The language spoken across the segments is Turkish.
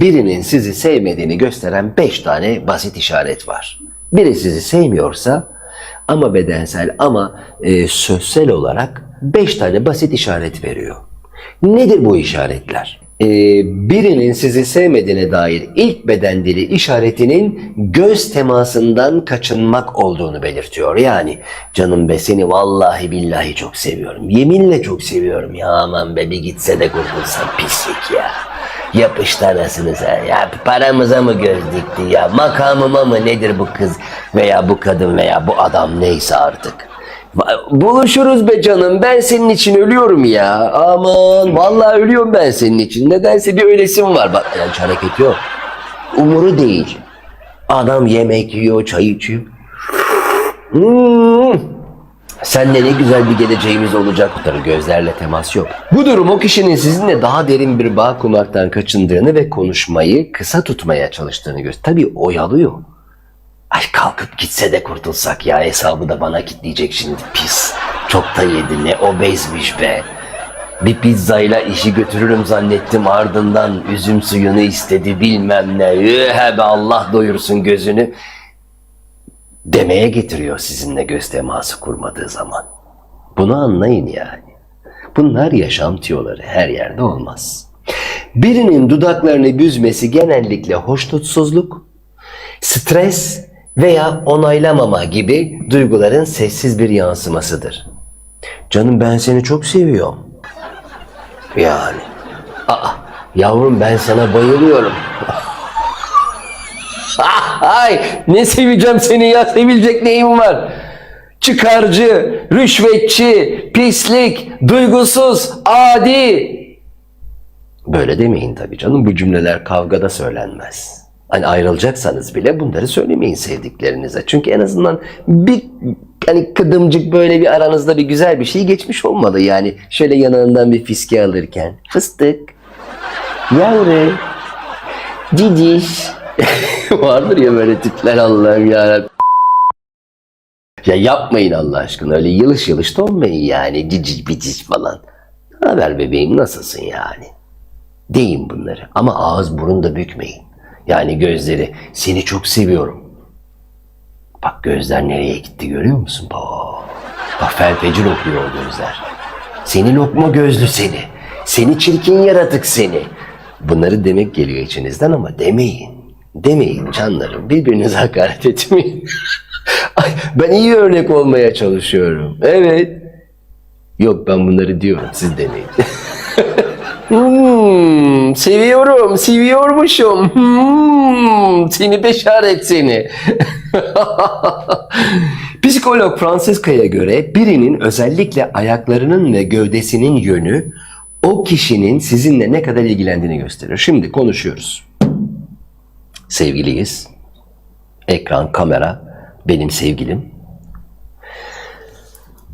birinin sizi sevmediğini gösteren beş tane basit işaret var. Biri sizi sevmiyorsa ama bedensel ama e, sözsel olarak beş tane basit işaret veriyor. Nedir bu işaretler? Ee, birinin sizi sevmediğine dair ilk beden dili işaretinin göz temasından kaçınmak olduğunu belirtiyor. Yani canım be seni vallahi billahi çok seviyorum. Yeminle çok seviyorum ya aman be bir gitse de kurtulsam pislik ya. Yapıştı anasınıza ya paramıza mı göz dikti ya makamıma mı nedir bu kız veya bu kadın veya bu adam neyse artık. Buluşuruz be canım. Ben senin için ölüyorum ya. Aman vallahi ölüyorum ben senin için. Nedense bir ölesim var. Bak yani hareket yok. Umuru değil. Adam yemek yiyor, çay içiyor. Hmm. Senle ne güzel bir geleceğimiz olacak. Tabii gözlerle temas yok. Bu durum o kişinin sizinle daha derin bir bağ kurmaktan kaçındığını ve konuşmayı kısa tutmaya çalıştığını gösteriyor. Tabii oyalıyor. Ay kalkıp gitse de kurtulsak ya hesabı da bana kitleyecek şimdi pis. Çok da yedi ne obezmiş be. Bir pizzayla işi götürürüm zannettim ardından üzüm suyunu istedi bilmem ne. Ühe be Allah doyursun gözünü. Demeye getiriyor sizinle göz teması kurmadığı zaman. Bunu anlayın yani. Bunlar yaşam tüyoları her yerde olmaz. Birinin dudaklarını büzmesi genellikle hoşnutsuzluk, stres veya onaylamama gibi duyguların sessiz bir yansımasıdır. Canım ben seni çok seviyorum. Yani. Aa, yavrum ben sana bayılıyorum. Ay ne seveceğim seni ya sevilecek neyim var? Çıkarcı, rüşvetçi, pislik, duygusuz, adi. Böyle demeyin tabii canım. Bu cümleler kavgada söylenmez. Hani ayrılacaksanız bile bunları söylemeyin sevdiklerinize. Çünkü en azından bir hani kıdımcık böyle bir aranızda bir güzel bir şey geçmiş olmalı. Yani şöyle yanağından bir fiske alırken. Fıstık. Yavru. Ciciş. Vardır ya böyle tipler Allah'ım yarabbim. Ya yapmayın Allah aşkına öyle yılış yılış da olmayın yani cicic bicic falan. Ne haber bebeğim nasılsın yani? Deyin bunları ama ağız burun da bükmeyin. Yani gözleri seni çok seviyorum. Bak gözler nereye gitti görüyor musun? Bak, bak felfecir okuyor o gözler. Seni lokma gözlü seni. Seni çirkin yaratık seni. Bunları demek geliyor içinizden ama demeyin. Demeyin canlarım. Birbirinize hakaret etmeyin. Ben iyi örnek olmaya çalışıyorum. Evet. Yok ben bunları diyorum. Siz demeyin. Hmm, seviyorum, seviyormuşum. Hmm, seni beşaret seni. Psikolog Francisca'ya göre birinin özellikle ayaklarının ve gövdesinin yönü o kişinin sizinle ne kadar ilgilendiğini gösterir. Şimdi konuşuyoruz. Sevgiliyiz. Ekran, kamera, benim sevgilim.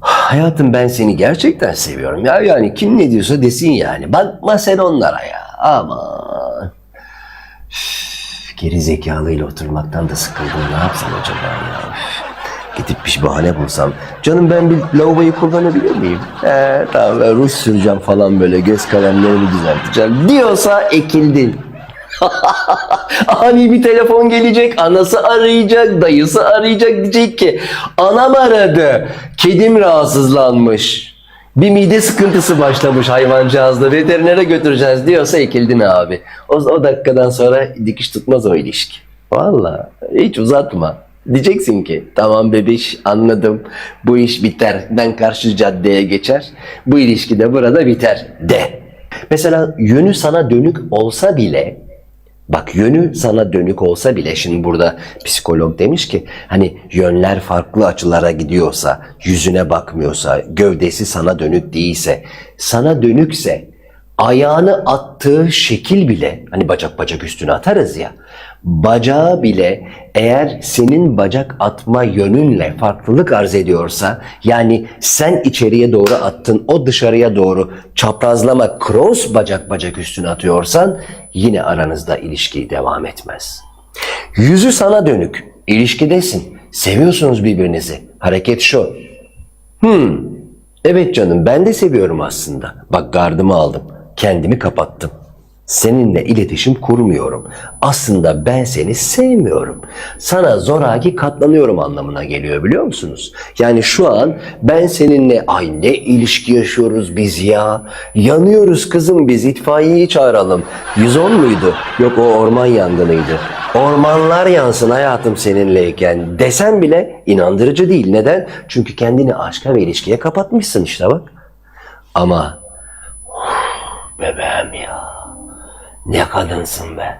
Hayatım ben seni gerçekten seviyorum ya yani kim ne diyorsa desin yani. Bakma sen onlara ya. Aman. Üf, Geri zekalıyla oturmaktan da sıkıldım. Ne yapsam acaba ya? Gidip bir bahane bulsam. Canım ben bir lavaboyu kullanabilir miyim? He, tamam ruj süreceğim falan böyle göz kalemlerimi düzelteceğim. Diyorsa ekildin. Ani bir telefon gelecek, anası arayacak, dayısı arayacak diyecek ki anam aradı, kedim rahatsızlanmış. Bir mide sıkıntısı başlamış hayvancağızda veterinere götüreceğiz diyorsa ekildin abi. O, o dakikadan sonra dikiş tutmaz o ilişki. Valla hiç uzatma. Diyeceksin ki tamam bebiş anladım bu iş biter ben karşı caddeye geçer bu ilişki de burada biter de. Mesela yönü sana dönük olsa bile Bak yönü sana dönük olsa bile şimdi burada psikolog demiş ki hani yönler farklı açılara gidiyorsa, yüzüne bakmıyorsa, gövdesi sana dönük değilse, sana dönükse ayağını attığı şekil bile hani bacak bacak üstüne atarız ya bacağı bile eğer senin bacak atma yönünle farklılık arz ediyorsa yani sen içeriye doğru attın o dışarıya doğru çaprazlama cross bacak bacak üstüne atıyorsan yine aranızda ilişki devam etmez. Yüzü sana dönük ilişkidesin seviyorsunuz birbirinizi hareket şu Hmm. Evet canım ben de seviyorum aslında. Bak gardımı aldım. Kendimi kapattım. Seninle iletişim kurmuyorum. Aslında ben seni sevmiyorum. Sana zoraki katlanıyorum anlamına geliyor biliyor musunuz? Yani şu an ben seninle ay ne ilişki yaşıyoruz biz ya. Yanıyoruz kızım biz itfaiyeyi çağıralım. 110 muydu? Yok o orman yangınıydı. Ormanlar yansın hayatım seninleyken desen bile inandırıcı değil. Neden? Çünkü kendini aşka ve ilişkiye kapatmışsın işte bak. Ama bebeğim ya. Ne kadınsın be.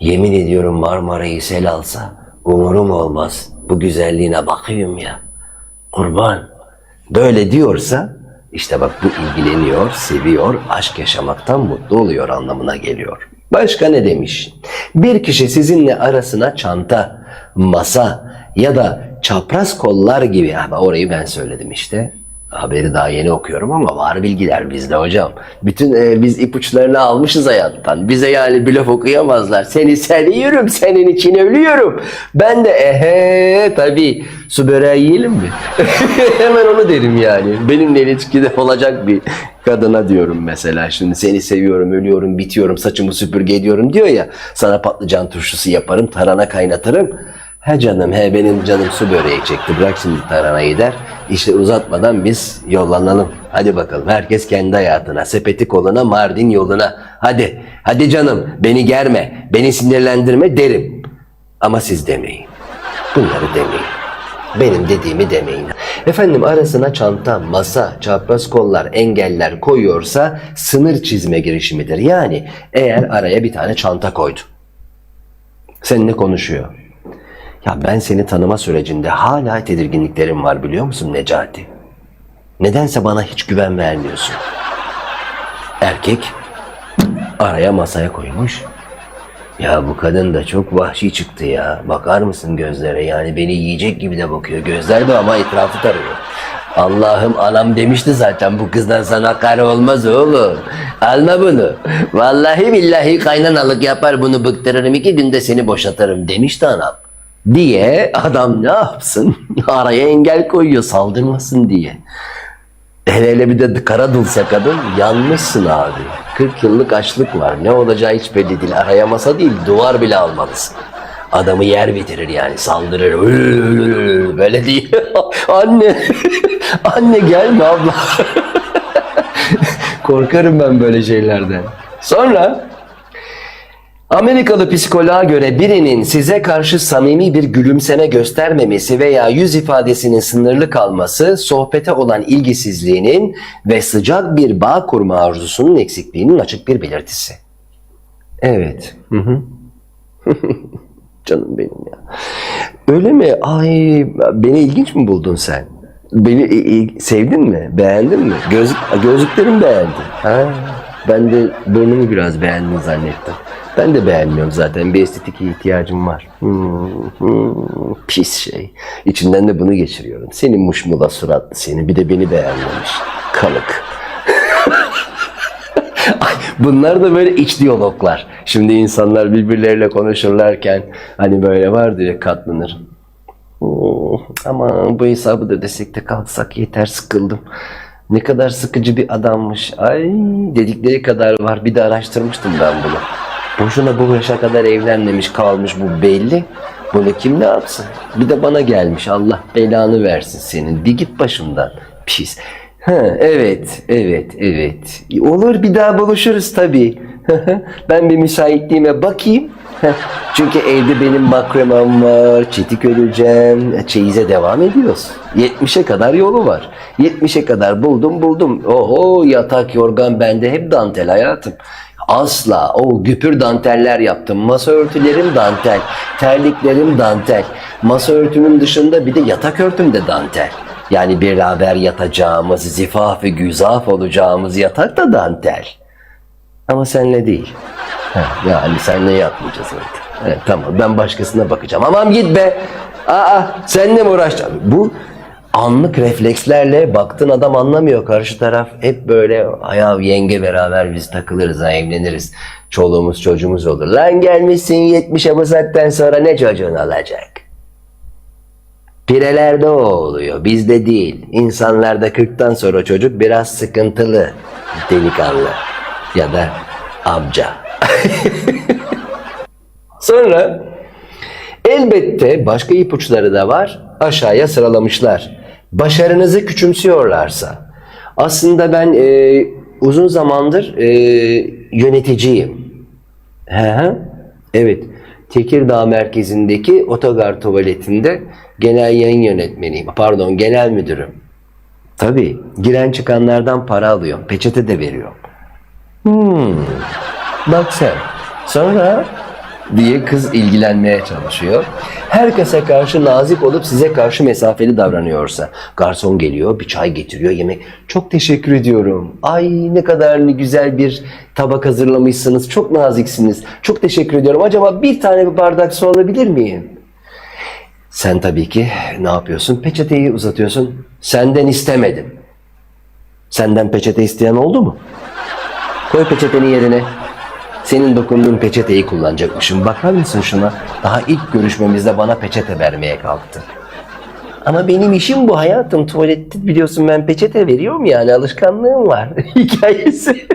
Yemin ediyorum Marmara'yı sel alsa umurum olmaz. Bu güzelliğine bakıyorum ya. Kurban. Böyle diyorsa işte bak bu ilgileniyor, seviyor, aşk yaşamaktan mutlu oluyor anlamına geliyor. Başka ne demiş? Bir kişi sizinle arasına çanta, masa ya da çapraz kollar gibi ama orayı ben söyledim işte. Haberi daha yeni okuyorum ama var bilgiler bizde hocam. Bütün e, biz ipuçlarını almışız hayattan. Bize yani blöf okuyamazlar. Seni seviyorum, senin için ölüyorum. Ben de ehe tabii su böreği yiyelim mi? Hemen onu derim yani. Benimle ilişkide olacak bir kadına diyorum mesela. Şimdi seni seviyorum, ölüyorum, bitiyorum, saçımı süpürge ediyorum diyor ya. Sana patlıcan turşusu yaparım, tarhana kaynatırım. He canım he benim canım su böreği çekti bırak şimdi taranayı der. İşte uzatmadan biz yollanalım. Hadi bakalım herkes kendi hayatına. Sepeti koluna Mardin yoluna. Hadi hadi canım beni germe beni sinirlendirme derim. Ama siz demeyin. Bunları demeyin. Benim dediğimi demeyin. Efendim arasına çanta, masa, çapraz kollar, engeller koyuyorsa sınır çizme girişimidir. Yani eğer araya bir tane çanta koydu. Seninle konuşuyor. Ya ben seni tanıma sürecinde hala tedirginliklerim var biliyor musun Necati? Nedense bana hiç güven vermiyorsun. Erkek araya masaya koymuş. Ya bu kadın da çok vahşi çıktı ya. Bakar mısın gözlere yani beni yiyecek gibi de bakıyor. Gözler de ama etrafı tarıyor. Allah'ım anam demişti zaten bu kızdan sana karı olmaz oğlum. Alma bunu. Vallahi billahi kaynanalık yapar bunu bıktırırım iki günde seni boşatırım demişti anam. Diye adam ne yapsın? Araya engel koyuyor saldırmasın diye. Hele hele bir de kara dulsa kadın yanmışsın abi. 40 yıllık açlık var. Ne olacağı hiç belli değil. Araya masa değil duvar bile almalısın. Adamı yer bitirir yani saldırır. Böyle değil. Anne. Anne gelme abla. Korkarım ben böyle şeylerden. Sonra Amerikalı psikoloğa göre birinin size karşı samimi bir gülümseme göstermemesi veya yüz ifadesinin sınırlı kalması, sohbete olan ilgisizliğinin ve sıcak bir bağ kurma arzusunun eksikliğinin açık bir belirtisi. Evet. Hı hı. Canım benim ya. Öyle mi? Ay beni ilginç mi buldun sen? Beni sevdin mi? Beğendin mi? Gözlük, gözlüklerimi beğendin. Ha, ben de burnumu biraz beğendin zannettim. Ben de beğenmiyorum zaten. Bir estetik ihtiyacım var. Hmm, hmm, pis şey. İçinden de bunu geçiriyorum. Senin muşmula suratlı seni. Bir de beni beğenmemiş. Kalık. Bunlar da böyle iç diyaloglar. Şimdi insanlar birbirleriyle konuşurlarken hani böyle var ya katlanır. Hmm, ama bu hesabı da desek de kalksak yeter sıkıldım. Ne kadar sıkıcı bir adammış. Ay dedikleri kadar var. Bir de araştırmıştım ben bunu. Boşuna bu yaşa kadar evlenmemiş kalmış bu belli. Bunu kim ne yapsın? Bir de bana gelmiş. Allah belanı versin senin. Bir git başımdan. Pis. Ha, evet, evet, evet. Olur bir daha buluşuruz tabii. ben bir müsaitliğime bakayım. Çünkü evde benim makremam var, çetik öreceğim, çeyize devam ediyoruz. 70'e kadar yolu var. 70'e kadar buldum buldum. Oho yatak yorgan bende hep dantel hayatım. Asla o güpür danteller yaptım. Masa örtülerim dantel, terliklerim dantel. Masa örtümün dışında bir de yatak örtüm de dantel. Yani beraber yatacağımız, zifaf ve güzaf olacağımız yatak da dantel. Ama senle değil. Yani senle yapmayacağız artık. Evet, tamam ben başkasına bakacağım. Aman git be. Aa seninle mi uğraşacağım? Bu anlık reflekslerle baktın adam anlamıyor. Karşı taraf hep böyle ayağı yenge beraber biz takılırız ha evleniriz. Çoluğumuz çocuğumuz olur. Lan gelmişsin 70'e bu saatten sonra ne çocuğun olacak? Pirelerde o oluyor. Bizde değil. İnsanlarda 40'tan sonra çocuk biraz sıkıntılı. Delikanlı. Ya da amca. Sonra elbette başka ipuçları da var. Aşağıya sıralamışlar. Başarınızı küçümsüyorlarsa. Aslında ben e, uzun zamandır e, yöneticiyim. Hı hı. Evet. Tekirdağ merkezindeki otogar tuvaletinde genel yayın yönetmeniyim. Pardon genel müdürüm. Tabii giren çıkanlardan para alıyorum. Peçete de veriyorum. Hmm. Bak sen. Sonra diye kız ilgilenmeye çalışıyor. Herkese karşı nazik olup size karşı mesafeli davranıyorsa. Garson geliyor, bir çay getiriyor, yemek. Çok teşekkür ediyorum. Ay ne kadar güzel bir tabak hazırlamışsınız. Çok naziksiniz. Çok teşekkür ediyorum. Acaba bir tane bir bardak su alabilir miyim? Sen tabii ki ne yapıyorsun? Peçeteyi uzatıyorsun. Senden istemedim. Senden peçete isteyen oldu mu? Koy peçeteni yerine. Senin dokunduğun peçeteyi kullanacakmışım. Bakar mısın şuna? Daha ilk görüşmemizde bana peçete vermeye kalktı. Ama benim işim bu hayatım. Tuvalette biliyorsun ben peçete veriyorum yani alışkanlığım var. Hikayesi.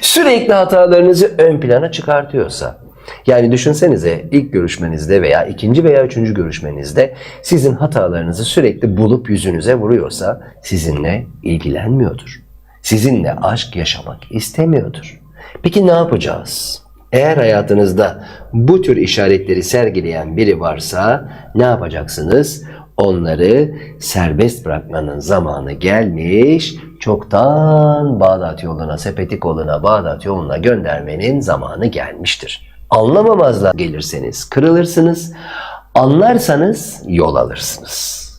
Sürekli hatalarınızı ön plana çıkartıyorsa. Yani düşünsenize ilk görüşmenizde veya ikinci veya üçüncü görüşmenizde sizin hatalarınızı sürekli bulup yüzünüze vuruyorsa sizinle ilgilenmiyordur. Sizinle aşk yaşamak istemiyordur. Peki ne yapacağız? Eğer hayatınızda bu tür işaretleri sergileyen biri varsa ne yapacaksınız? Onları serbest bırakmanın zamanı gelmiş, çoktan Bağdat yoluna, Sepetik yoluna, Bağdat yoluna göndermenin zamanı gelmiştir. Anlamamazlığa gelirseniz kırılırsınız, anlarsanız yol alırsınız.